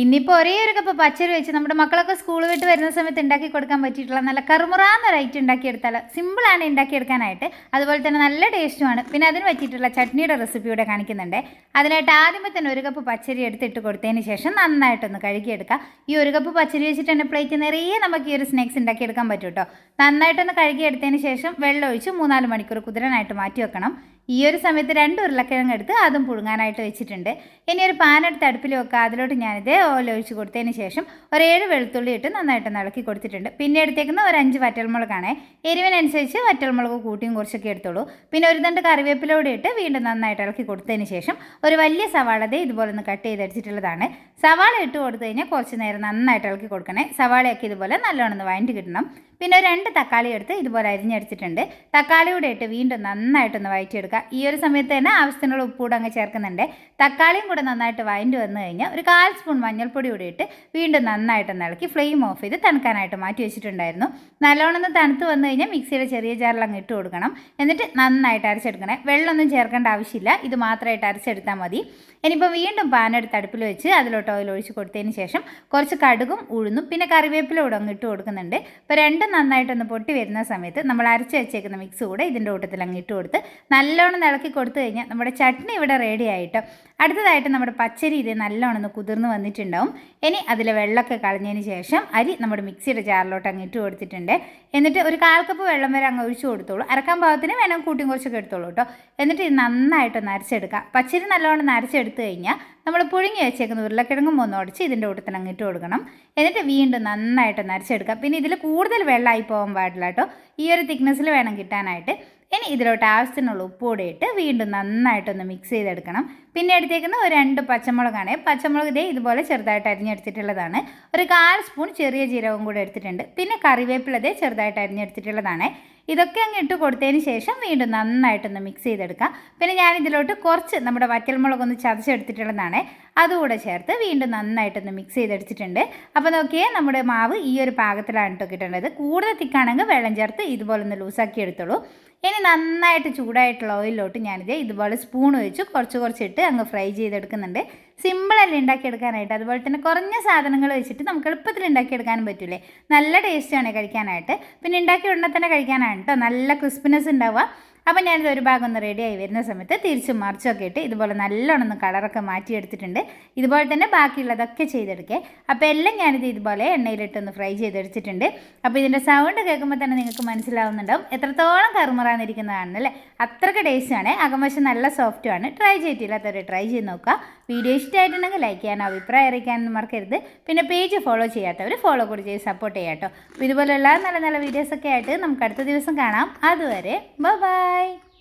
ഇന്നിപ്പോൾ ഒരേ ഒരു കപ്പ് പച്ചരി വെച്ച് നമ്മുടെ മക്കളൊക്കെ സ്കൂൾ വിട്ട് വരുന്ന സമയത്ത് ഉണ്ടാക്കി കൊടുക്കാൻ പറ്റിയിട്ടുള്ള നല്ല കറുമുറാന്ന് റൈറ്റ് ഉണ്ടാക്കിയെടുത്താൽ സിമ്പിളാണ് ഉണ്ടാക്കിയെടുക്കാനായിട്ട് അതുപോലെ തന്നെ നല്ല ടേസ്റ്റുമാണ് പിന്നെ അതിന് പറ്റിയിട്ടുള്ള ചട്നിയുടെ റെസിപ്പി ഇവിടെ കാണിക്കുന്നുണ്ട്. അതിനായിട്ട് ആദ്യമേ തന്നെ ഒരു കപ്പ് പച്ചരി എടുത്തിട്ട് കൊടുത്തതിന് ശേഷം നന്നായിട്ടൊന്ന് കഴുകിയെടുക്കുക ഈ ഒരു കപ്പ് പച്ചരി വെച്ചിട്ട് തന്നെ പ്ലേറ്റ് നിറയെ നമുക്ക് ഈ ഒരു സ്നാക്സ് ഉണ്ടാക്കിയെടുക്കാൻ പറ്റും കേട്ടോ നന്നായിട്ടൊന്ന് കഴുകിയെടുത്തതിന് ശേഷം വെള്ളം ഒഴിച്ച് മൂന്നാൽ മണിക്കൂർ കുതിരനായിട്ട് മാറ്റി വെക്കണം. ഈ ഒരു സമയത്ത് രണ്ട് ഉരുളക്കിഴങ്ങ് എടുത്ത് അതും പുഴുങ്ങാനായിട്ട് വെച്ചിട്ടുണ്ട്. ഇനി ഒരു പാനെടുത്ത് അടുപ്പിൽ വെക്കുക. അതിലോട്ട് ഞാനിത് ഓയിൽ ഒഴിച്ച് കൊടുത്തതിന് ശേഷം ഒരു ഏഴ് വെളുത്തുള്ളി ഇട്ട് നന്നായിട്ട് ഇളക്കി കൊടുത്തിട്ടുണ്ട്. പിന്നെ എടുത്തേക്കുന്ന ഒരു അഞ്ച് വറ്റൽമുളകാണ്. എരിവിനനുസരിച്ച് വറ്റൽമുളക് കൂട്ടിയും കുറച്ചൊക്കെ എടുത്തോളൂ. പിന്നെ ഒരു രണ്ട് കറിവേപ്പിലൂടെ ഇട്ട് വീണ്ടും നന്നായിട്ട് ഇളക്കി കൊടുത്തതിന് ശേഷം ഒരു വലിയ സവാള ദേ ഇതുപോലെ ഒന്ന് കട്ട് ചെയ്തെടുത്തിട്ടുള്ളതാണ്. സവാള ഇട്ട് കൊടുത്തു കഴിഞ്ഞാൽ കുറച്ച് നേരം നന്നായിട്ട് ഇളക്കി കൊടുക്കണേ. സവാളയൊക്കെ ഇതുപോലെ നല്ലോണം ഒന്ന് വഴണ്ടി കിട്ടണം. പിന്നെ രണ്ട് തക്കാളി എടുത്ത് ഇതുപോലെ അരിഞ്ഞെടുത്തിട്ടുണ്ട് തക്കാളി കൂടെ ഇട്ട് വീണ്ടും നന്നായിട്ടൊന്ന് വഴറ്റിയെടുക്കുക ഈ ഒരു സമയത്ത് തന്നെ ആവശ്യത്തിനുള്ള ഉപ്പ് കൂടെ അങ്ങ് ചേർക്കുന്നുണ്ട്. തക്കാളിയും കൂടെ നന്നായിട്ട് വഴണ്ടി വന്നു കഴിഞ്ഞാൽ ഒരു കാൽ സ്പൂൺ മഞ്ഞൾപ്പൊടി കൂടി ഇട്ട് വീണ്ടും നന്നായിട്ടൊന്ന് ഇളക്കി ഫ്ലെയിം ഓഫ് ചെയ്ത് തണുക്കാനായിട്ട് മാറ്റി വെച്ചിട്ടുണ്ടായിരുന്നു. നല്ലോണം തണുത്ത് വന്നു കഴിഞ്ഞാൽ മിക്സിയുടെ ചെറിയ ജാറിൽ അങ്ങ് ഇട്ട് കൊടുക്കണം. എന്നിട്ട് നന്നായിട്ട് അരച്ചെടുക്കണേ. വെള്ളമൊന്നും ചേർക്കേണ്ട ആവശ്യമില്ല. ഇത് മാത്രമായിട്ട് അരച്ചെടുത്താൽ മതി. ഇനിയിപ്പോൾ വീണ്ടും പാനെടുത്ത് അടുപ്പിൽ വെച്ച് അതിലോട്ട് ഓയിൽ ഒഴിച്ച് കൊടുത്തതിന് ശേഷം കുറച്ച് കടുകും ഉഴുന്നും പിന്നെ കറിവേപ്പില കൂടെ അങ്ങ് ഇട്ട് കൊടുക്കുന്നുണ്ട്. ഇപ്പോൾ രണ്ടും നന്നായിട്ടൊന്ന് പൊട്ടി വരുന്ന സമയത്ത് നമ്മൾ അരച്ച് വെച്ചേക്കുന്ന മിക്സ് കൂടെ ഇതിന്റെ കൂട്ടത്തിൽ അങ്ങ് ഇട്ട് കൊടുത്ത് നല്ലോണം ഇളക്കി കൊടുത്തു കഴിഞ്ഞാൽ നമ്മുടെ ചട്നി ഇവിടെ റെഡി ആയിട്ട് അടുത്തതായിട്ട് നമ്മുടെ പച്ചരി ഇത് നല്ലോണം ഒന്ന് കുതിർന്ന് വന്നിട്ടുണ്ടാവും. ഇനി അതിൽ വെള്ളമൊക്കെ കളഞ്ഞതിന് ശേഷം അരി നമ്മുടെ മിക്സിയുടെ ജാറിലോട്ട് അങ്ങ് ഇട്ട് കൊടുത്തിട്ടുണ്ട്. എന്നിട്ട് ഒരു കാൽ കപ്പ് വെള്ളം വരെ അങ്ങ് ഒഴിച്ചു കൊടുത്തോളൂ. അരക്കാൻ പാകത്തിന് വേണം കൂട്ടിയും കുറച്ചൊക്കെ എടുത്തോളൂ കേട്ടോ. എന്നിട്ട് ഇത് നന്നായിട്ടൊന്ന് അരച്ചെടുക്കാം പച്ചരി നല്ലോണം ഒന്ന് അരച്ചെടുത്ത് കഴിഞ്ഞാൽ നമ്മൾ പുഴുങ്ങി വെച്ചേക്കുന്ന ഉരുളക്കിഴങ്ങും ഒന്ന് ഉടച്ച് ഇതിന്റെ കൂട്ടത്തിൽ അങ്ങ് ഇട്ട് കൊടുക്കണം. എന്നിട്ട് വീണ്ടും നന്നായിട്ട് നരച്ചെടുക്കാം പിന്നെ ഇതിൽ കൂടുതൽ വെള്ളമായി പോകാൻ പാടില്ല കേട്ടോ. ഈ ഒരു തിക്നെസ്സിൽ വേണം കിട്ടാനായിട്ട്. ഇനി ഇതിലോട്ട് ആവശ്യത്തിനുള്ള ഉപ്പ് കൂടെ ഇട്ട് വീണ്ടും നന്നായിട്ടൊന്ന് മിക്സ് ചെയ്തെടുക്കണം. പിന്നെ എടുത്തേക്കുന്ന ഒരു രണ്ട് പച്ചമുളകാണ്. പച്ചമുളക് ഇതേ ഇതുപോലെ ചെറുതായിട്ട് അരിഞ്ഞെടുത്തിട്ടുള്ളതാണ്. ഒരു കാൽ സ്പൂൺ ചെറിയ ജീരകം കൂടെ എടുത്തിട്ടുണ്ട്. പിന്നെ കറിവേപ്പില ഇതേ ചെറുതായിട്ട് അരിഞ്ഞെടുത്തിട്ടുള്ളതാണ്. ഇതൊക്കെ അങ്ങ് ഇട്ട് കൊടുത്തതിന് ശേഷം വീണ്ടും നന്നായിട്ടൊന്ന് മിക്സ് ചെയ്തെടുക്കാം. പിന്നെ ഞാൻ ഇതിലോട്ട് കുറച്ച് നമ്മുടെ വറ്റൽമുളകൊന്ന് ചതച്ചെടുത്തിട്ടുള്ളതാണ്. അതുകൂടെ ചേർത്ത് വീണ്ടും നന്നായിട്ടൊന്ന് മിക്സ് ചെയ്തെടുത്തിട്ടുണ്ട്. അപ്പോൾ നോക്കിയേ നമ്മുടെ മാവ് ഈ ഒരു പാകത്തിലാണ് കേട്ടോ കിട്ടേണ്ടത്. കൂടുതൽ തിക്കാണെങ്കിൽ വെള്ളം ചേർത്ത് ഇതുപോലെ ഒന്ന് ലൂസാക്കി എടുത്തോളൂ. ഇനി നന്നായിട്ട് ചൂടായിട്ടുള്ള ഓയിലിലോട്ട് ഞാനിത് ഇതുപോലെ സ്പൂൺ വെച്ച് കുറച്ച് കുറച്ചിട്ട് അങ്ങ് ഫ്രൈ ചെയ്തെടുക്കുന്നുണ്ട്. സിമ്പിളല്ലേ ഉണ്ടാക്കിയെടുക്കാനായിട്ട്? അതുപോലെ തന്നെ കുറഞ്ഞ സാധനങ്ങൾ വെച്ചിട്ട് നമുക്ക് എളുപ്പത്തിൽ ഉണ്ടാക്കിയെടുക്കാനും പറ്റില്ലേ നല്ല ടേസ്റ്റാണ് കഴിക്കാനായിട്ട്. പിന്നെ ഉണ്ടാക്കി ഉടനെ തന്നെ കഴിക്കാനാണ് കേട്ടോ നല്ല ക്രിസ്പിനെസ് ഉണ്ടാവുക. അപ്പോൾ ഞാനിത് ഒരു ഭാഗം ഒന്ന് റെഡിയായി വരുന്ന സമയത്ത് തിരിച്ചും മറിച്ചൊക്കെ ഇട്ട് ഇതുപോലെ നല്ലോണം ഒന്ന് കളറൊക്കെ മാറ്റിയെടുത്തിട്ടുണ്ട്. ഇതുപോലെ തന്നെ ബാക്കിയുള്ളതൊക്കെ ചെയ്തെടുക്കേ. അപ്പോൾ എല്ലാം ഞാനിത് ഇതുപോലെ എണ്ണയിലിട്ടൊന്ന് ഫ്രൈ ചെയ്തെടുത്തിട്ടുണ്ട്. അപ്പോൾ ഇതിന്റെ സൗണ്ട് കേൾക്കുമ്പോൾ തന്നെ നിങ്ങൾക്ക് മനസ്സിലാവുന്നുണ്ടാവും. എത്രത്തോളം കറുമറാന്നിരിക്കുന്നതാണല്ലേ അത്രയ്ക്ക് ടേസ്റ്റാണ് അകമശ നല്ല സോഫ്റ്റുമാണ് ട്രൈ ചെയ്തിട്ടില്ലാത്തവർ ട്രൈ ചെയ്ത് നോക്കുക. വീഡിയോ ഇഷ്ടമായിട്ടുണ്ടെങ്കിൽ ലൈക്ക് ചെയ്യാനോ അഭിപ്രായം അറിയിക്കാനൊന്നും മറക്കരുത്. പിന്നെ പേജ് ഫോളോ ചെയ്യാത്തവർ ഫോളോ കൂടി ചെയ്ത് സപ്പോർട്ട് ചെയ്യാം കേട്ടോ. ഇതുപോലെയുള്ള നല്ല നല്ല വീഡിയോസൊക്കെ ആയിട്ട് നമുക്ക് അടുത്ത ദിവസം കാണാം. അതുവരെ ബൈ Bye.